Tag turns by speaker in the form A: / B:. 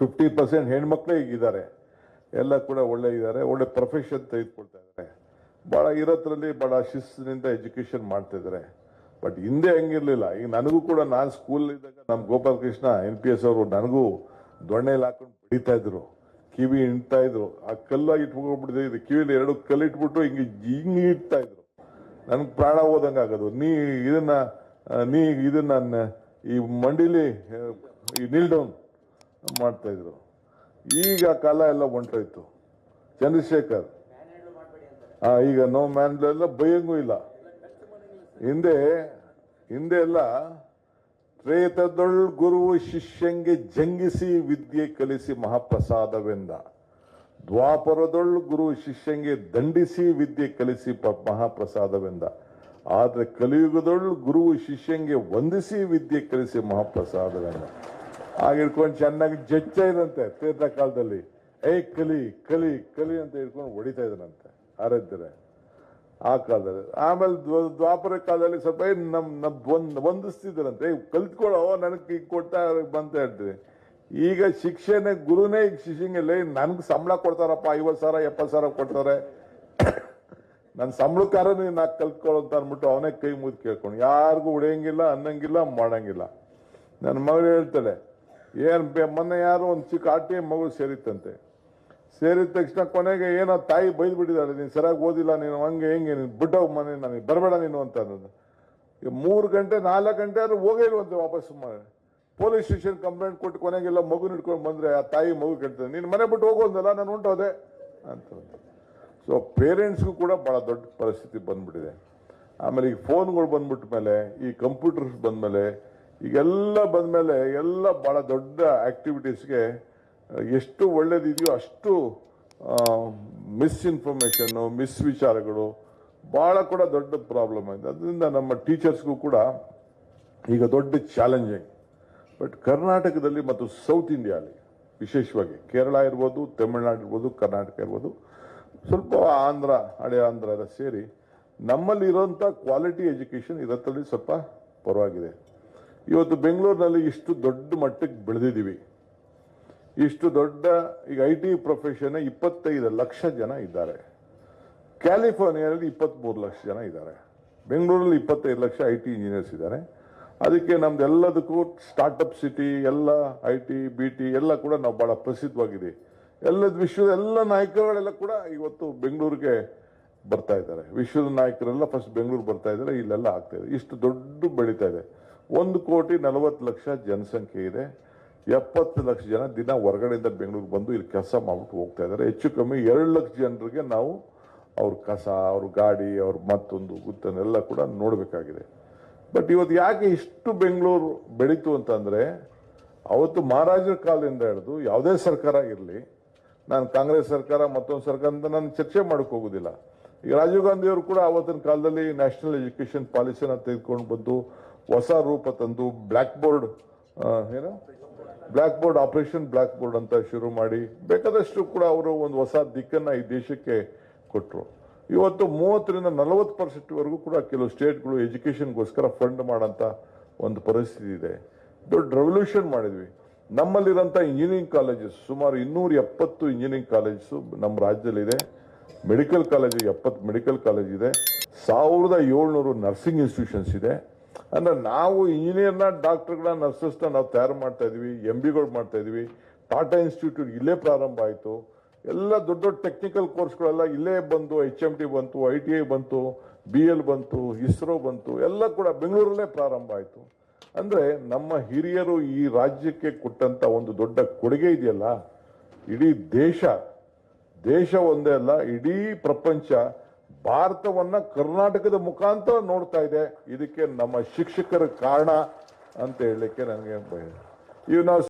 A: Fifty percent ಹೆಣ್ಮಕ್ಳೇ ಈಗಿದ್ದಾರೆ ಎಲ್ಲ ಕೂಡ ಒಳ್ಳೆ ಇದ್ದಾರೆ, ಒಳ್ಳೆ ಪ್ರೊಫೆಷನ್ ತೆಗೆದುಕೊಳ್ತಾ ಇದ್ದಾರೆ. ಭಾಳ ಇರೋದ್ರಲ್ಲಿ ಭಾಳ ಶಿಸ್ತಿನಿಂದ ಎಜುಕೇಷನ್ ಮಾಡ್ತಿದ್ದಾರೆ ಬಟ್ ಹಿಂದೆ ಹಂಗಿರಲಿಲ್ಲ. ಈಗ ನನಗೂ ಕೂಡ ನಾನು ಸ್ಕೂಲ್ ಇದ್ದಾಗ ನಮ್ಮ Gopala Krishna N P S ಅವರು ನನಗೂ ದೊಣ್ಣೆಲಿ ಹಾಕೊಂಡು ಬಡಿತಾ ಇದ್ರು. ಕಿವಿ ಇಡ್ತಾ ಇದ್ರು. ಆ ಕಲ್ಲಾಗಿ ಇದು ಕಿವಿಲಿ ಎರಡು ಕಲ್ಲು ಇಟ್ಬಿಟ್ಟು ಹಿಂಗೆ ಹಿಂಗೆ ಇಡ್ತಾ ಇದ್ರು. ನನಗೆ ಪ್ರಾಣ ಹೋದಂಗೆ ಆಗೋದು. ನೀ ಇದನ್ನ ನೀ ಇದನ್ನ, ಈ ಮಂಡಿಲಿ, ಈ ನೀಲ್ ಮಾಡ್ತಾ ಇದ್ರು ಈಗ ಕಾಲ ಎಲ್ಲ ಹೊಂಟೋಯ್ತು. ಚಂದ್ರಶೇಖರ್. ಹಾಂ ಈಗ ನೋ ಮ್ಯಾನ್ ಎಲ್ಲ ಭಯಂಗೂ ಇಲ್ಲ. ಹಿಂದೆ ಹಿಂದೆ ಎಲ್ಲ ತ್ರೇತದೊಳ್ ಗುರು ಶಿಷ್ಯಂಗೆ ಜಂಗಿಸಿ ವಿದ್ಯೆ ಕಲಿಸಿ ಮಹಾಪ್ರಸಾದವೆಂದ. ದ್ವಾಪರದೊಳ್ ಗುರು ಶಿಷ್ಯಂಗೆ ದಂಡಿಸಿ ವಿದ್ಯೆ ಕಲಿಸಿ ಮಹಾಪ್ರಸಾದವೆಂದ. ಆದ್ರೆ ಕಲಿಯುಗದೊಳ್ ಗುರು ಶಿಷ್ಯಂಗೆ ವಂದಿಸಿ ವಿದ್ಯೆ ಕಲಿಸಿ ಮಹಾಪ್ರಸಾದವೆಂದ. ಆಗ ಹಿಡ್ಕೊಂಡು ಚೆನ್ನಾಗಿ ಜಜ್ಜ ಇದಂತೆ ತೀರ್ಥ ಕಾಲದಲ್ಲಿ. ಏ ಕಲಿ ಕಲಿ ಕಲಿ ಅಂತ ಹಿಡ್ಕೊಂಡು ಹೊಡಿತಾ ಇದ್ರಂತೆ ಆರಾಧ್ಯರೆ ಆ ಕಾಲದಲ್ಲಿ. ಆಮೇಲೆ ದ್ವ- ದ್ವಾಪರ ಕಾಲದಲ್ಲಿ ಸ್ವಲ್ಪ ನಮ್ ನಮ್ ಏ, ಕಲ್ತ್ಕೊಳ್ಳೋ ನನಗೆ ಈಗ ಕೊಡ್ತಾ ಬಂತ ಹೇಳ್ತೀವಿ. ಈಗ ಶಿಕ್ಷಣ ಗುರುನೇ ಈಗ ಶಿಷ್ಯಂಗಿಲ್ಲ. ನನ್ಗೆ ಸಂಬಳ ಕೊಡ್ತಾರಪ್ಪ ಐವತ್ತು ಸಾವಿರ ಎಪ್ಪತ್ತು ಸಾವಿರ ಕೊಡ್ತಾರೆ. ನನ್ನ ಸಂಬಳಕಾರ ನಾ ಕಲ್ತ್ಕೊಳ್ಳೋ ಅಂತ ಅಂದ್ಬಿಟ್ಟು ಅವನೇ ಕೈ ಮುದ್ದು ಕೇಳ್ಕೊಂಡು ಯಾರಿಗೂ ಹೊಡೆಯಂಗಿಲ್ಲ ಅನ್ನಂಗಿಲ್ಲ ಮಾಡಂಗಿಲ್ಲ. ನನ್ನ ಮಗಳು ಹೇಳ್ತಾಳೆ ಏನ್ ಮೊನ್ನೆ ಯಾರೋ ಒಂದು ಚಿಕ್ಕ ಆರ್ ಟಿ ಎಂ ಮಗು ಸೇರಿತ್ತಂತೆ. ಸೇರಿದ ತಕ್ಷಣ ಕೊನೆಗೆ ಏನೋ ತಾಯಿ ಬೈದು ಬಿಟ್ಟಿದ್ದಾಳೆ ನೀನು ಸರಿಯಾಗಿ ಓದಿಲ್ಲ, ನೀನು ಹಂಗೆ ಹೆಂಗೆ, ನೀನು ಬಿಟ್ಟೋಗ್ ಮನೆ, ನನಗೆ ಬರಬೇಡ ನೀನು ಅಂತ ಅನ್ನೋದು. ಈಗ ಮೂರು ಗಂಟೆ, ನಾಲ್ಕು ಗಂಟೆ ಆದರೂ ಹೋಗೇ ಇಲ್ವಂತೆ ವಾಪಸ್ ಮಾಡಿ ಪೊಲೀಸ್ ಸ್ಟೇಷನ್ ಕಂಪ್ಲೇಂಟ್ ಕೊಟ್ಟು ಕೊನೆಗೆಲ್ಲ ಮಗು ಇಟ್ಕೊಂಡು ಬಂದರೆ ಆ ತಾಯಿ ಮಗು ಕೇಳ್ತಾರೆ ನೀನು ಮನೆ ಬಿಟ್ಟು ಹೋಗೋದಲ್ಲ ನಾನು ಉಂಟೋದೆ ಅಂತ ಸೊ ಪೇರೆಂಟ್ಸ್ಗೂ ಕೂಡ ಭಾಳ ದೊಡ್ಡ ಪರಿಸ್ಥಿತಿ ಬಂದ್ಬಿಟ್ಟಿದೆ. ಆಮೇಲೆ ಈ ಫೋನ್ಗಳು ಬಂದ್ಬಿಟ್ಟ ಮೇಲೆ ಈ ಕಂಪ್ಯೂಟರ್ಸ್ ಬಂದ್ಮೇಲೆ ಈಗೆಲ್ಲ ಬಂದ್ಮೇಲೆ ಎಲ್ಲ ಭಾಳ ದೊಡ್ಡ ಆ್ಯಕ್ಟಿವಿಟೀಸ್ಗೆ ಎಷ್ಟು ಒಳ್ಳೇದಿದೆಯೋ ಅಷ್ಟು ಮಿಸ್ಇನ್ಫಾರ್ಮೇಷನ್ನು ಮಿಸ್ ವಿಚಾರಗಳು ಭಾಳ ಕೂಡ ದೊಡ್ಡ ಪ್ರಾಬ್ಲಮ್ ಆಗಿದೆ ಅದರಿಂದ ನಮ್ಮ ಟೀಚರ್ಸ್ಗೂ ಕೂಡ ಈಗ ದೊಡ್ಡ ಚಾಲೆಂಜಿಂಗ್. ಬಟ್ ಕರ್ನಾಟಕದಲ್ಲಿ ಮತ್ತು ಸೌತ್ ಇಂಡಿಯಾಲಿ ವಿಶೇಷವಾಗಿ ಕೇರಳ ಇರ್ಬೋದು, ತಮಿಳ್ನಾಡು ಇರ್ಬೋದು, ಕರ್ನಾಟಕ ಇರ್ಬೋದು, ಸ್ವಲ್ಪ ಆಂಧ್ರ ಹಳೆ ಆಂಧ್ರ ಎಲ್ಲ ಸೇರಿ ನಮ್ಮಲ್ಲಿ ಇರುವಂಥ ಕ್ವಾಲಿಟಿ ಎಜುಕೇಷನ್ ಇದರಲ್ಲಿ ಸ್ವಲ್ಪ ಪರವಾಗಿದೆ ಇವತ್ತು ಬೆಂಗಳೂರಿನಲ್ಲಿ ಇಷ್ಟು ದೊಡ್ಡ ಮಟ್ಟಕ್ಕೆ ಬೆಳೆದಿದ್ದೀವಿ. ಇಷ್ಟು ದೊಡ್ಡ ಈಗ ಐ ಟಿ ಪ್ರೊಫೆಷನ್ ಇಪ್ಪತ್ತೈದು ಲಕ್ಷ ಜನ ಇದ್ದಾರೆ. ಕ್ಯಾಲಿಫೋರ್ನಿಯಾದಲ್ಲಿ ಇಪ್ಪತ್ತ್ಮೂರು ಲಕ್ಷ ಜನ ಇದ್ದಾರೆ. ಬೆಂಗಳೂರಲ್ಲಿ ಇಪ್ಪತ್ತೈದು ಲಕ್ಷ ಐ ಟಿ ಇಂಜಿನಿಯರ್ಸ್ ಇದ್ದಾರೆ. ಅದಕ್ಕೆ ನಮ್ದು ಎಲ್ಲದಕ್ಕೂ ಸ್ಟಾರ್ಟಪ್ ಸಿಟಿ, ಎಲ್ಲ ಐ ಟಿ ಬಿ ಟಿ ಎಲ್ಲ ಕೂಡ ನಾವು ಭಾಳ ಪ್ರಸಿದ್ಧವಾಗಿದೆ. ಎಲ್ಲದ ವಿಶ್ವದ ಎಲ್ಲ ನಾಯಕರುಗಳೆಲ್ಲ ಕೂಡ ಇವತ್ತು ಬೆಂಗಳೂರಿಗೆ ಬರ್ತಾ ಇದ್ದಾರೆ. ವಿಶ್ವದ ನಾಯಕರೆಲ್ಲ ಫಸ್ಟ್ ಬೆಂಗಳೂರು ಬರ್ತಾ ಇದ್ದಾರೆ, ಇಲ್ಲೆಲ್ಲ ಆಗ್ತಾ ಇದೆ. ಇಷ್ಟು ದೊಡ್ಡ ಬೆಳೀತಾ ಇದೆ. ಒಂದು ಕೋಟಿ ನಲವತ್ತು ಲಕ್ಷ ಜನಸಂಖ್ಯೆ ಇದೆ. ಎಪ್ಪತ್ತು ಲಕ್ಷ ಜನ ದಿನ ಹೊರಗಡೆಯಿಂದ ಬೆಂಗಳೂರಿಗೆ ಬಂದು ಇಲ್ಲಿ ಕೆಲಸ ಮಾಡ್ಬಿಟ್ಟು ಹೋಗ್ತಾ ಇದ್ದಾರೆ. ಹೆಚ್ಚು ಕಮ್ಮಿ ಎರಡು ಲಕ್ಷ ಜನರಿಗೆ ನಾವು ಅವ್ರ ಕಸ, ಅವ್ರ ಗಾಡಿ, ಅವ್ರ ಮತ್ತೊಂದು ಗುತ್ತನ್ನೆಲ್ಲ ಕೂಡ ನೋಡಬೇಕಾಗಿದೆ. ಬಟ್ ಇವತ್ತು ಯಾಕೆ ಇಷ್ಟು ಬೆಂಗಳೂರು ಬೆಳೀತು ಅಂತಂದರೆ, ಅವತ್ತು ಮಹಾರಾಜರ ಕಾಲದಿಂದ ಹಿಡಿದು ಯಾವುದೇ ಸರ್ಕಾರ ಇರಲಿ, ನಾನು ಕಾಂಗ್ರೆಸ್ ಸರ್ಕಾರ, ಮತ್ತೊಂದು ಸರ್ಕಾರ ಅಂತ ನಾನು ಚರ್ಚೆ ಮಾಡೋಕ್ಕೆ ಹೋಗೋದಿಲ್ಲ. ಈಗ ರಾಜೀವ್ ಗಾಂಧಿಯವರು ಕೂಡ ಆವತ್ತಿನ ಕಾಲದಲ್ಲಿ ನ್ಯಾಷನಲ್ ಎಜುಕೇಷನ್ ಪಾಲಿಸಿನ ತೆಗೆದುಕೊಂಡು ಬಂದು ಹೊಸ ರೂಪ ತಂದು ಬ್ಲ್ಯಾಕ್ ಬೋರ್ಡ್ ಏನು? Black board, operation black board ಅಂತ ಶುರು ಮಾಡಿ ಬೇಕಾದಷ್ಟು ಕೂಡ ಅವರು ಒಂದು ಹೊಸ ದಿಕ್ಕನ್ನ ಈ ದೇಶಕ್ಕೆ ಕೊಟ್ಟರು ಇವತ್ತು ಮೂವತ್ತರಿಂದ ನಲವತ್ತು ಪರ್ಸೆಂಟ್ವರೆಗೂ ಕೂಡ ಕೆಲವು ಸ್ಟೇಟ್ಗಳು ಎಜುಕೇಷನ್ಗೋಸ್ಕರ ಫಂಡ್ ಮಾಡೋಂಥ ಒಂದು ಪರಿಸ್ಥಿತಿ ಇದೆ. ದೊಡ್ಡ ರೆವಲ್ಯೂಷನ್ ಮಾಡಿದ್ವಿ. ನಮ್ಮಲ್ಲಿರೋಂಥ ಇಂಜಿನಿಯರಿಂಗ್ ಕಾಲೇಜಸ್, ಸುಮಾರು ಇನ್ನೂರ ಎಪ್ಪತ್ತು ಇಂಜಿನಿಯರಿಂಗ್ ಕಾಲೇಜಸ್ಸು ನಮ್ಮ ರಾಜ್ಯದಲ್ಲಿದೆ. ಮೆಡಿಕಲ್ ಕಾಲೇಜ್ ಎಪ್ಪತ್ತು ಮೆಡಿಕಲ್ ಕಾಲೇಜ್ ಇದೆ. ಸಾವಿರದ ಏಳ್ನೂರು ನರ್ಸಿಂಗ್ ಇನ್ಸ್ಟಿಟ್ಯೂಷನ್ಸ್ ಇದೆ. ಅಂದ್ರೆ ನಾವು ಇಂಜಿನಿಯರ್ನ ಡಾಕ್ಟರ್ಗಳ ನರ್ಸಸ್ನ ನಾವು ತಯಾರು ಮಾಡ್ತಾ ಇದೀವಿ ಎಂ ಬಿಗಳು ಮಾಡ್ತಾ ಇದೀವಿ. ಟಾಟಾ ಇನ್ಸ್ಟಿಟ್ಯೂಟ್ ಇಲ್ಲೇ ಪ್ರಾರಂಭ ಆಯಿತು. ಎಲ್ಲ ದೊಡ್ಡ ದೊಡ್ಡ ಟೆಕ್ನಿಕಲ್ ಕೋರ್ಸ್ಗಳೆಲ್ಲ ಇಲ್ಲೇ ಬಂತು ಎಚ್ ಎಂ ಟಿ ಬಂತು ಐ ಟಿ ಐ ಬಂತು ಬಿ ಎಲ್ ಬಂತು, ಇಸ್ರೋ ಬಂತು, ಎಲ್ಲ ಕೂಡ ಬೆಂಗಳೂರಲ್ಲೇ ಪ್ರಾರಂಭ ಆಯಿತು. ಅಂದ್ರೆ ನಮ್ಮ ಹಿರಿಯರು ಈ ರಾಜ್ಯಕ್ಕೆ ಕೊಟ್ಟಂತ ಒಂದು ದೊಡ್ಡ ಕೊಡುಗೆ ಇದೆಯಲ್ಲ, ಇಡೀ ದೇಶ ದೇಶ ಒಂದೇ ಅಲ್ಲ, ಇಡೀ ಪ್ರಪಂಚ ಭಾರತವನ್ನ ಕರ್ನಾಟಕದ ಮುಖಾಂತರ ನೋಡ್ತಾ ಇದೆ. ಇದಕ್ಕೆ ನಮ್ಮ ಶಿಕ್ಷಕರ ಕಾರಣ ಅಂತ ಹೇಳಲಿಕ್ಕೆ ನನಗೆ ಭಯ. ಇವು ನಾವು